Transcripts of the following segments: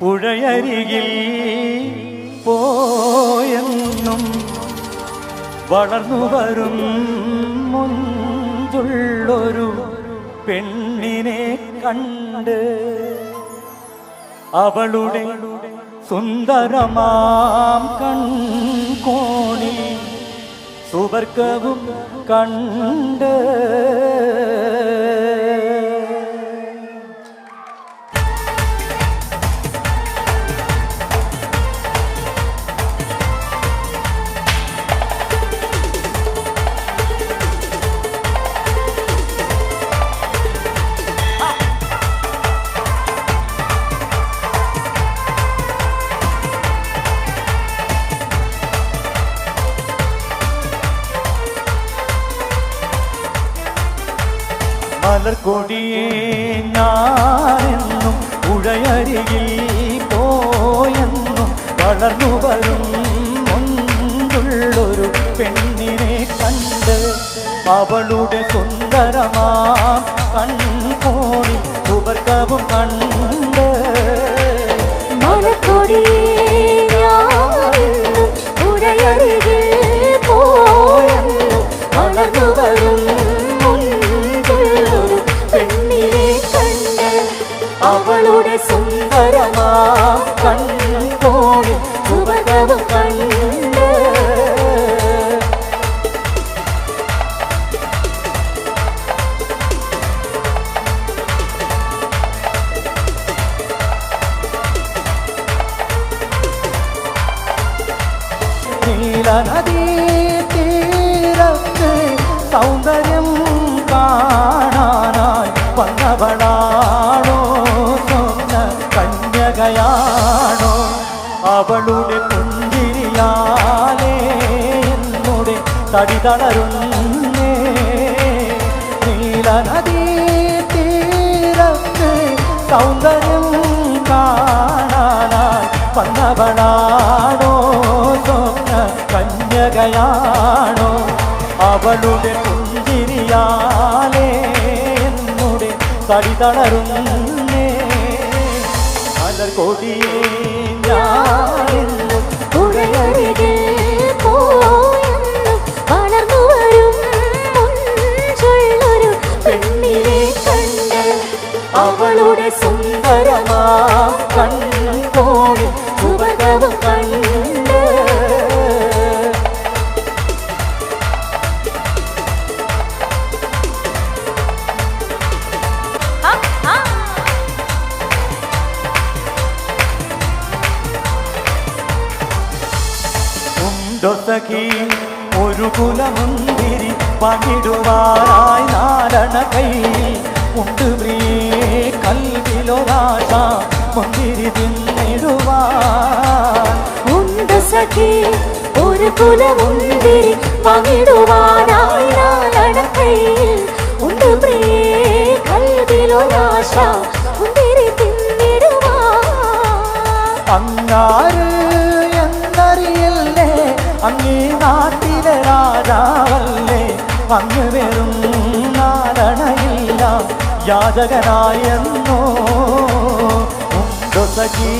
പുഴയരികിൽ പോയെന്നും വളർന്നു വരും മുൻപുള്ളൊരു പെണ്ണിനെ കണ്ട് അവളുടെ സുന്ദരമാം കൺകോണി സുവർഗവും കണ്ട് മലർക്കൊടിയേ ഞാനെന്നും പുഴയരികിൽ പോയെന്നും വളർന്നു വരും പെണ്ണിനെ കണ്ട് അവളുടെ സുന്ദരമാം കൺകോണി സുവർഗവും കണ്ട്. മലക്കൊടിയേ ഞാനെന്നും പുഴയരികിൽ പോയെന്നും വളർന്നു വരും അവളുടെ സുന്ദരമാം കൺകോണി അവളുടെ പുഞ്ചിരിയാലേ തടി തളരുന്നേ. നീലനദീ തീരത്ത് സൗന്ദര്യം കാണാനായി വന്നവളാണോ? സ്വപ്ന കന്യകയാണോ? അവളുടെ പുഞ്ചിരിയാലേ തടി തളരുന്നേ. മലർകൊടിയേ ഞാനെന്നും അവളുടെ സുന്ദരമാ കണ്ട്. സഖി ഒരു കുലമുന്തിരി പണിടുവാറായി നാരണ കയ്യിൽ ഉണ്ട് പ്രിയേ കൽവിലൊരാശ മുന്തിരി തിന്നിടുവാൻ ഉണ്ട് സഖി ഒരു കുലമുന്തിരി പങ്കിടുവാനായി നാലടക്കയിൽ ഉണ്ട് പ്രിയേ കൽവിലൊരാശ മുന്തിരി തിന്നിടുവാൻ അങ്ങാര് എന്നറിയില്ലേ അങ്ങേ നാട്ടിലെ രാജാവല്ലേ അങ്ങ് വെറും നാരണയില്ല യാചകനായെന്നോ. ഉണ്ടോ സഖി?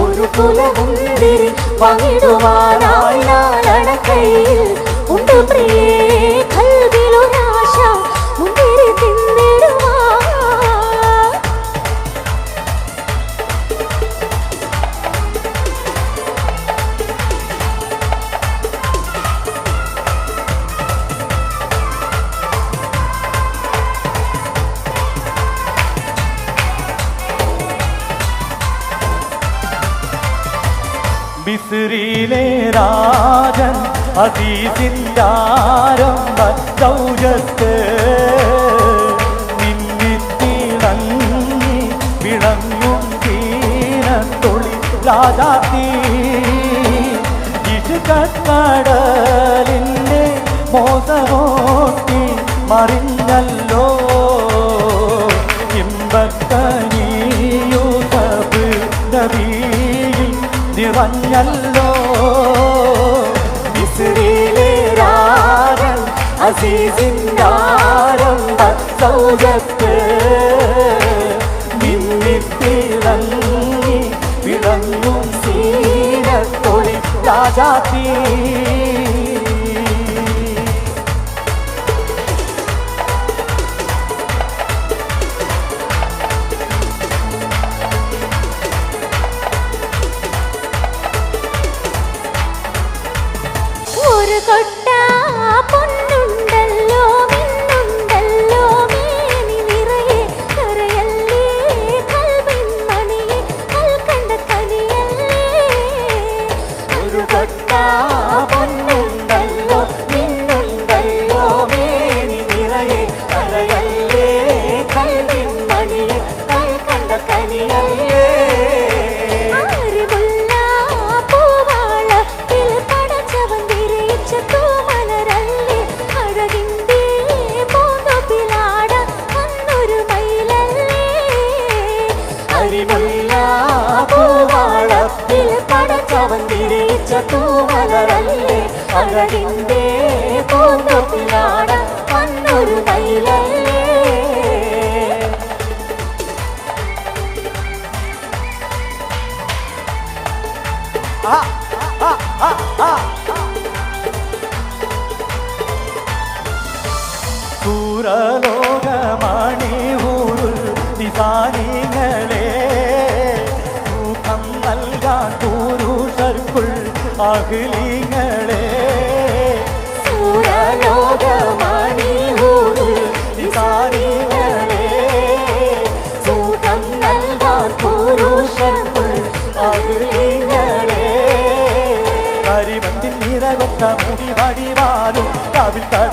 ഒരു കുലമുന്തിരി പങ്കിടുവാനായി ബിസിറിയിലെ രാജൻ അതീതിന്റാരംഭ സൗജത്ത് നിന്നിത്തിളങ്ങി വിളങ്ങും തീരത്തൊളി രാജാത്തി ഇഷുകടലിന്റെ മോസമോട്ടി മറിഞ്ഞല്ലോ നിറഞ്ഞല്ലോ മിസ്രിയിലെ രാജൻ അസീസിന്റാരംഭ സൗജത്ത് മിന്നിത്തിളങ്ങി തിളങ്ങും സീനത്തൊളി രാജാത്തീ കൊട്ട സൂരലോകമണി ഊരുൾ നിസാനിങ്ങളെ സുഖം നൽകാൻ പുരുഷർക്കുൾ അഖിലിങ്ങളെ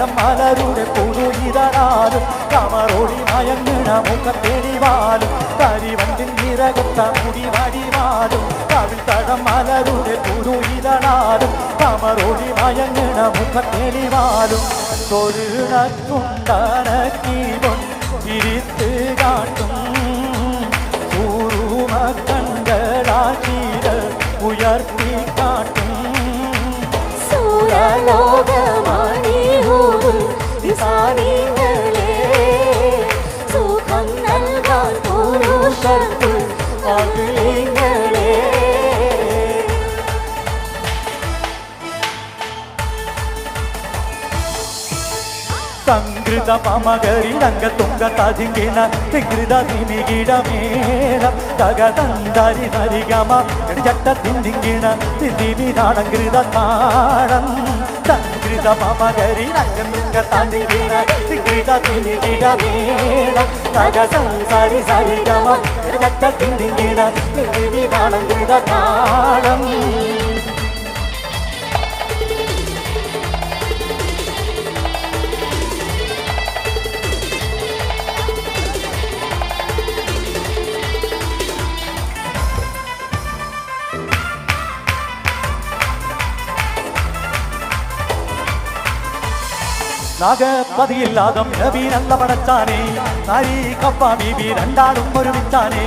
തടം മലരുടെ പുതുയിതളാലും കമറോടി മയങ്ങിണ മുഖത്തെളിവാലും കരിവണ്ടിൽ നിരകത്ത മുടി വടിവാലും കവിൽ തടം മലരുടെ പുതുതാനും കമറോടി മയങ്ങിണ മുഖത്തെളിവാലും തൊഴിലക്കുണ്ടനക്കീവൻ തിരിത്ത് കാട്ടും ൂറുമ കണ്ടടാശീല ഉയർത്തി കാട്ടും സൂരലോകമണിയൂരിൽ നിസാനികളെ സുഖം നൽകാൻ പുരുഷർക്കുൾ അഖിലിങ്ങളെ സംകൃത പമകരി രംഗത്തുങ്ക തജിങ്കിണ തികൃത ಗಿರಿದ ಮಾಮ ಗರಿ ನಂಗ ತಾಂಡಿ ವೀರ ಗಿರಿದ ತಿನಿ ಗಿಡ ವೀರ ತಗ ಸಂಸಾರಿ ಸರಿ ಗಮ ಗಟ್ಟ ತಿಂಡಿ ಗಿಡ ತಿಂಡಿ ಬಾಣ ಗಿಡ ಕಾಳಂ നാടങ്കൃത താളം നാഗപതിയില്ലാതെ നബീനല്ല പടച്ചാനേ നാരി കപ്പ ബീബി രണ്ടാളും ഒരുമിച്ചാനേ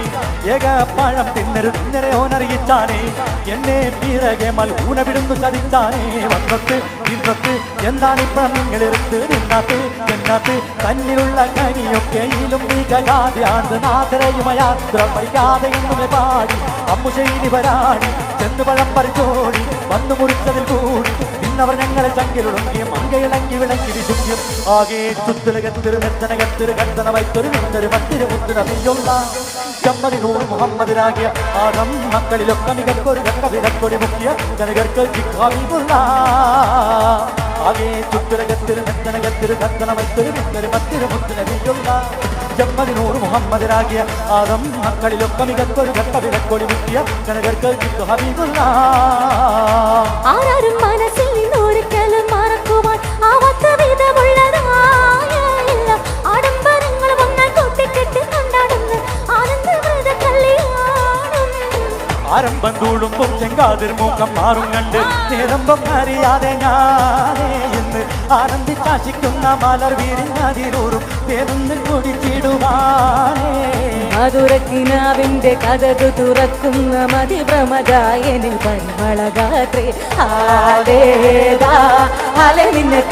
ഏക പഴം തിന്നരു തിന്നരെ ഓനറിയിച്ചാനേ എന്നെ പിറകെ മൽഊന വിടുന്നു ചതിച്ചാനേ വന്നത്ത് ഇന്നത്ത് എന്താണ് ഇപ്പം നിങ്ങളെടുത്ത് നിന്നാത്ത് എന്നാത്ത് തന്നിലുള്ള കനിയൊക്കെയിലും മികയാതെയാണ് നാദരയുമയാത്ര പഠിക്കാതെ എന്നുമെ പാടി അമ്മുശൈലി വരാടി ചെന്ന് പഴം പറിച്ചോടി വന്നു മുറിച്ചതിൽ കൂടി ഇന്നവർ ഞങ്ങളെ ചങ്കിലുടങ്ങിയ മങ്കയിളങ്ങി വിശുദ്ധ്യം ആകെ ചുത്തുലകത്തിരു മെത്തനകത്തിരു കത്തന വൈത്തൊരു മിന്നൊരു മറ്റൊരു മുത്തിന നീയുള്ള ചമ്മതിനൂറ് മുഹമ്മദിനാകിയ ആദം മക്കളിലൊക്കെ മികക്കൊരു കക്ക മുക്കിയ ജനകർക്ക് ജിക്കാവിമുള്ള ആകെ ചുത്തുലകത്തിരു മെത്തനകത്തിരു കത്തന വൈത്തൊരു മിന്നൊരു മറ്റൊരു മുത്തിന നീയുള്ള ജമ്മതിനൂറ് മുഹമ്മദിനാകിയ ആദം മക്കളിലൊക്കെ മികക്കൊരു കക്ക മുക്കിയ ജനകർക്ക് ജിക്കാവിമുള്ള ആരാരും മനസ്സിൽ ആരംഭം തൂടുമ്പം ചെങ്കാതിർ മൂക്കം മാറും കണ്ട് നിരമ്പം അറിയാതെ ഞാനേ ഇന്ന് ആനന്ദിക്കാശിക്കുന്ന മലർ വീരിഞ്ഞാതിരൂറും പേരുന്ന് കുടിച്ചിടുവാനേ. മധുരക്കിനാവിന്റെ കഥകു തുറക്കുന്ന മതിഭ്രമജായനിൽ പരിമളഗാത്രേ ആവേദാ അല നിന്നെ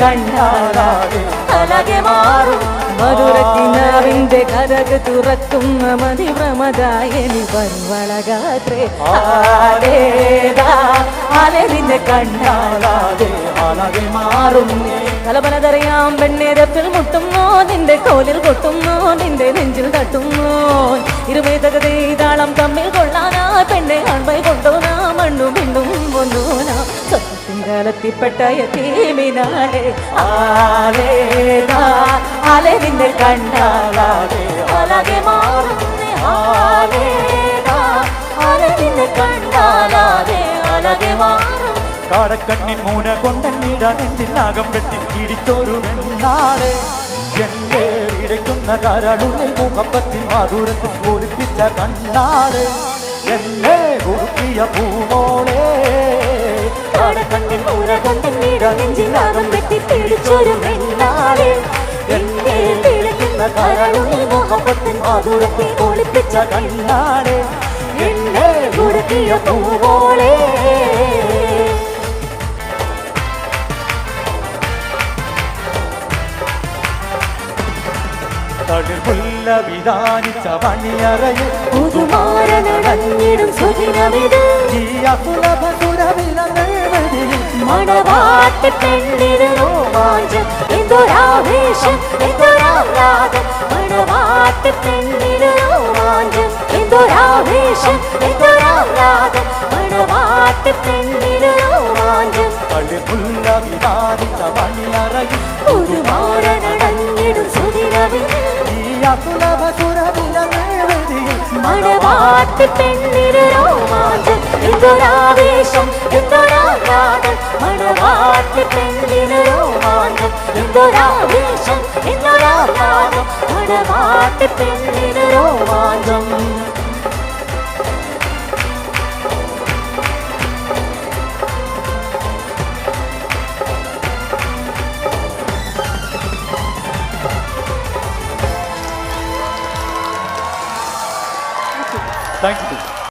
അലകെ മാറും. മധുരക്കിനാവിന്റെ കഥക് തുറക്കുന്ന മതിഭ്രമദായനി വരുവളകാത്രേ ആലേതാ ആലെ നിന്നെ കണ്ടാലാതെ അലകെ മാറുന്നു തലപലതറിയാം പെണ്ണേരപ്പിൽ മുട്ടുന്നോ നിന്റെ കോലിൽ കൊട്ടുന്നോ നിന്റെ നെഞ്ചിൽ തട്ടുന്നു ഇരുമേതകതേ താളം തമ്മിൽ കൊള്ളാനാ. പെണ്ണെ അൺപൈ കൊണ്ടോനാ മണ്ണു മിണ്ടും ഒന്നൂനാ സ്വത്തിങ്കാലത്തിപ്പെട്ട യതീമിനാളെ ആലേതാ ആലെ നിന്നെ കണ്ടാലാതെ അലകെ മാറുന്നേ ആലേതാ ആലെ നിന്നെ കണ്ടാലാതെ അലകെ മാറും കാടക്കണ്ണിൻ മൂന കൊണ്ടന്നിട നെഞ്ചിനാകം വെട്ടി ഇടിച്ചൊരു വെണ്ണാട് എന്റെ ഇടയ്ക്കുന്ന കരളുള്ളിൽ മുഖപ്പത്തിൽ മാധുരത്തിൽ ഒലിപ്പിച്ച കണ്ണാളെ എന്നെ കുറുക്കിയ പൂമോളെ. കാടക്കണ്ണിൻ മൂന കൊണ്ടെന്നിട നെഞ്ചിലാകം വെട്ടി വെണ്ണാളെ എന്നെ തിളയ്ക്കുന്ന കരളുള്ളിൽ മുഖപ്പത്തിൻ മാധുരത്തിൽ ഒളിപ്പിച്ച കണ്ണാട്. എന്നെ കുറുക്കിയ പൂവോളെ തളിർപുല്ല വിധാനിച്ച മണിയറയിൽ പുതുമാരനടഞ്ഞിടും സുദിനമിത്. ഈ അസുലഭ സുരവിലങ്ങൾ മണവാട്ടി പെണ്ണിന് രോമാഞ്ചം. എന്തൊരാവേശം എന്തൊരാഹ്ലാദം. മണവാട്ടി പെണ്ണിന് രോമാഞ്ചം. എന്തൊരാവേശം എന്തൊരാഹ്ലാദം. മണവാട്ടി പെണ്ണിന് രോമാഞ്ചം. തളിർപുല്ല വിധാനിച്ച മണിയറയിൽ പുതുമാരനടഞ്ഞിടും മണവാട്ടി പെണ്ണിന് രോമാഞ്ചം എന്തൊരാവേശം എന്തൊരാഹ്ലാദം. മണവാട്ടി പെണ്ണിന് രോമാഞ്ചം എന്തൊരാവേശം എന്തൊരാഹ്ലാദം. മണവാട്ടി പെണ്ണിന് രോമാഞ്ചം.